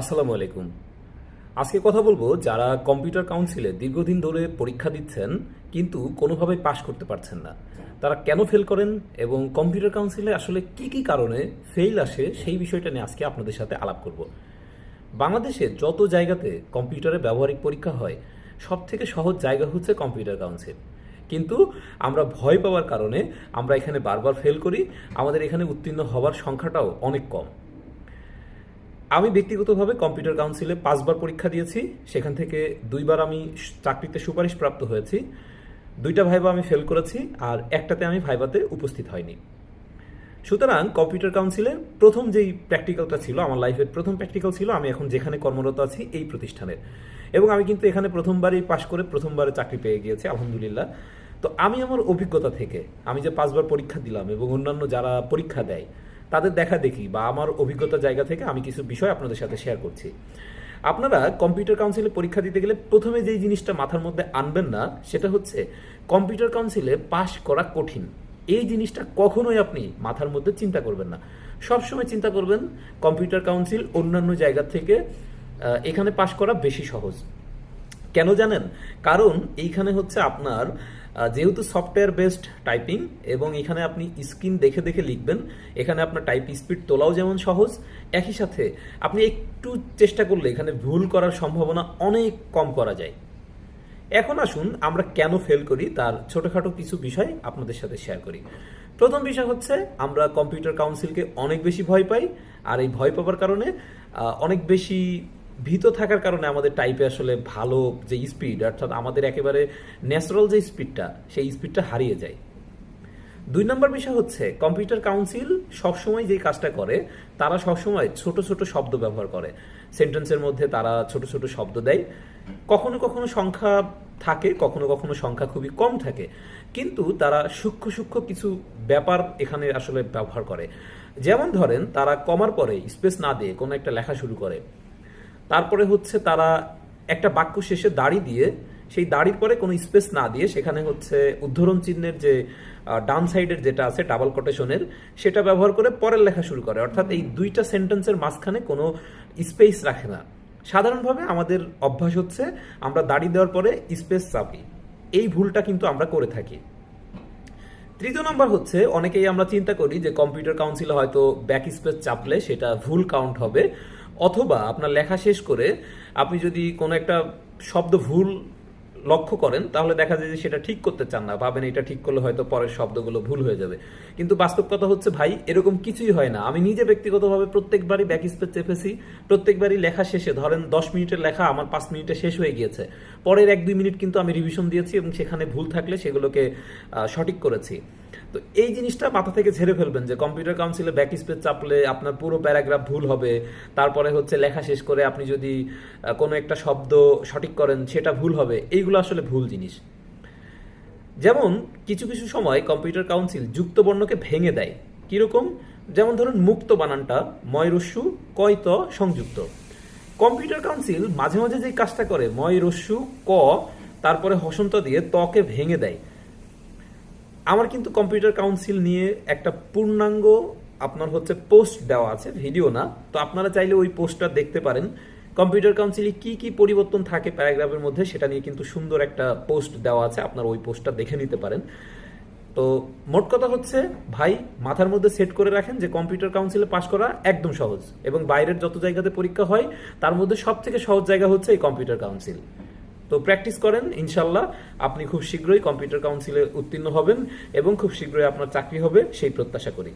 আসসালামু আলাইকুম। আজকে কথা বলব যারা কম্পিউটার কাউন্সিলে দীর্ঘদিন ধরে পরীক্ষা দিচ্ছেন, কিন্তু কোনোভাবে পাশ করতে পারছেন না। তারা কেন ফেল করেন এবং কম্পিউটার কাউন্সিলে আসলে কি কি কারণে ফেল আসে সেই বিষয়টা নিয়ে আজকে আপনাদের সাথে আলাপ করব। বাংলাদেশে যত জায়গাতে কম্পিউটারে ব্যবহারিক পরীক্ষা হয় সব থেকে সহজ জায়গা হচ্ছে কম্পিউটার কাউন্সিল। কিন্তু আমরা ভয় পাওয়ার কারণে আমরা এখানে বারবার ফেল করি, আমাদের এখানে উত্তীর্ণ হওয়ার সংখ্যাটাও অনেক কম। আমি ব্যক্তিগতভাবে কম্পিউটার কাউন্সিলে পাঁচবার পরীক্ষা দিয়েছি, সেখান থেকে দুইবার আমি চাকরিতে সুপারিশ প্রাপ্ত হয়েছি। দুইটা ভাইবা আমি ফেল করেছি আর একটাতে আমি ভাইবাতে উপস্থিত হয়নি। সুতরাং কম্পিউটার কাউন্সিলের প্রথম যেই প্র্যাকটিক্যালটা ছিল, আমার লাইফের প্রথম প্র্যাকটিক্যাল ছিল, আমি এখন যেখানে কর্মরত আছি এই প্রতিষ্ঠানের। এবং আমি কিন্তু এখানে প্রথমবারই পাশ করে প্রথমবারে চাকরি পেয়ে গিয়েছি, আলহামদুলিল্লাহ। তো আমি আমার অভিজ্ঞতা থেকে, আমি যে পাঁচবার পরীক্ষা দিলাম এবং অন্যান্য যারা পরীক্ষা দেয় তাদের দেখা দেখি বা আমার অভিজ্ঞতা জায়গা থেকে আমি কিছু বিষয় আপনাদের সাথে শেয়ার করছি। আপনারা কম্পিউটার কাউন্সিলে পরীক্ষা দিতে গেলে প্রথমে যেই জিনিসটা মাথার মধ্যে আনবেন না, সেটা হচ্ছে কম্পিউটার কাউন্সিলে পাশ করা কঠিন। এই জিনিসটা কখনোই আপনি মাথার মধ্যে চিন্তা করবেন না। সবসময় চিন্তা করবেন কম্পিউটার কাউন্সিল অন্যান্য জায়গা থেকে এখানে পাশ করা বেশি সহজ। কেন জানেন? কারণ এইখানে হচ্ছে আপনার যেহেতু সফটওয়্যার বেসড টাইপিং এবং এখানে আপনি স্ক্রিন দেখে দেখে লিখবেন, এখানে আপনার টাইপ স্পিড তোলাও যেমন সহজ, একই সাথে আপনি একটু চেষ্টা করলে এখানে ভুল করার সম্ভাবনা অনেক কম করা যায়। এখন আসুন আমরা কেন ফেল করি তার ছোটখাটো কিছু বিষয় আপনাদের সাথে শেয়ার করি। প্রথম বিষয় হচ্ছে, আমরা কম্পিউটার কাউন্সিলকে অনেক বেশি ভয় পাই, আর এই ভয় পাওয়ার কারণে অনেক বেশি ভীত থাকার কারণে আমাদের টাইপে আসলে ভালো যে স্পিড অর্থাৎ আমাদের একেবারে ন্যাচারাল যে স্পিডটা সেই স্পিডটা হারিয়ে যায়। দুই নম্বর বিষয় হচ্ছে কম্পিউটার কাউন্সিল সবসময় যে কাজটা করে, তারা সবসময় ছোট ছোট শব্দ ব্যবহার করে। সেন্টেন্সের মধ্যে তারা ছোট ছোট শব্দ দেয়। কখনো কখনো সংখ্যা থাকে, কখনো কখনো সংখ্যা খুবই কম থাকে। কিন্তু তারা সূক্ষ্ম সূক্ষ্ম কিছু ব্যাপার এখানে আসলে ব্যবহার করে। যেমন ধরেন, তারা কমার পরে স্পেস না দিয়ে কোনো একটা লেখা শুরু করে। তারপরে হচ্ছে তারা একটা বাক্য শেষে দাড়ি দিয়ে, সেই দাড়ির পরে কোনো স্পেস না দিয়ে সেখানে হচ্ছে উদ্ধরণ চিহ্নের যে ডান সাইডের যেটা আছে ডাবল কোটেশনের, সেটা ব্যবহার করে পরের লেখা শুরু করে। অর্থাৎ এই দুইটা সেন্টেন্সের মাঝখানে কোনো স্পেস রাখে না। সাধারণভাবে আমাদের অভ্যাস হচ্ছে আমরা দাড়ি দেওয়ার পরে স্পেস চাপি। এই ভুলটা কিন্তু আমরা করে থাকি। তৃতীয় নম্বর হচ্ছে, অনেকেই আমরা চিন্তা করি যে কম্পিউটার কাউন্সিলে হয়তো ব্যাক স্পেস চাপলে সেটা ভুল কাউন্ট হবে। অথবা আপনার লেখা শেষ করে আপনি যদি কোনো একটা শব্দ ভুল লক্ষ্য করেন, তাহলে দেখা যায় যে সেটা ঠিক করতে চান না। ভাবেন এটা ঠিক করলে হয়তো পরের শব্দগুলো ভুল হয়ে যাবে। কিন্তু বাস্তব কথা হচ্ছে, ভাই, এরকম কিছুই হয় না। আমি নিজে ব্যক্তিগতভাবে প্রত্যেকবারই ব্যাক স্পেস চেপেছি, প্রত্যেকবারই লেখা শেষে, ধরেন দশ মিনিটের লেখা আমার পাঁচ মিনিটে শেষ হয়ে গিয়েছে। পরের এক দুই মিনিট কিন্তু আমি রিভিশন দিয়েছি এবং সেখানে ভুল থাকলে সেগুলোকে সঠিক করেছি। তো এই জিনিসটা মাথা থেকে ঝেড়ে ফেলবেন যে কম্পিউটার কাউন্সিলে ব্যাক স্পেস চাপলে আপনার পুরো প্যারাগ্রাফ ভুল হবে, তারপরে হচ্ছে লেখা শেষ করে আপনি যদি কোনো একটা শব্দ সঠিক করেন, সেটা ভুল হবে। এইগুলো আসলে ভুল জিনিস। যেমন কিছু কিছু সময় কম্পিউটার কাউন্সিল যুক্ত বর্ণকে ভেঙে দেয়। কীরকম? যেমন ধরুন মুক্ত বানানটা ময় রস্যু কয়ত সংযুক্ত। কম্পিউটার কাউন্সিল মাঝে মাঝে যে কাজটা করে ময় রস্যু ক, তারপরে হসন্ত দিয়ে তকে ভেঙে দেয়। আমার কিন্তু কম্পিউটার কাউন্সিল নিয়ে একটা পূর্ণাঙ্গ আপনার হচ্ছে পোস্ট দেওয়া আছে ভিডিও না। তো আপনারা চাইলে ওই পোস্টটা দেখতে পারেন। কম্পিউটার কাউন্সিলে কি কি পরিবর্তন থাকে প্যারাগ্রাফের মধ্যে, সেটা নিয়ে কিন্তু সুন্দর একটা পোস্ট দেওয়া আছে, আপনার ওই পোস্টটা দেখে নিতে পারেন। তো মোট কথা হচ্ছে, ভাই, মাথার মধ্যে সেট করে রাখেন যে কম্পিউটার কাউন্সিলে পাশ করা একদম সহজ। এবং বাইরের যত জায়গাতে পরীক্ষা হয়, তার মধ্যে সব থেকে সহজ জায়গা হচ্ছে এই কম্পিউটার কাউন্সিল তো প্র্যাকটিস করেন, ইনশাল্লাহ। আপনি খুব শীঘ্রই কম্পিউটার কাউন্সিলে উত্তীর্ণ হবেন এবং খুব শীঘ্রই আপনার চাকরি হবে, সেই প্রত্যাশা করি।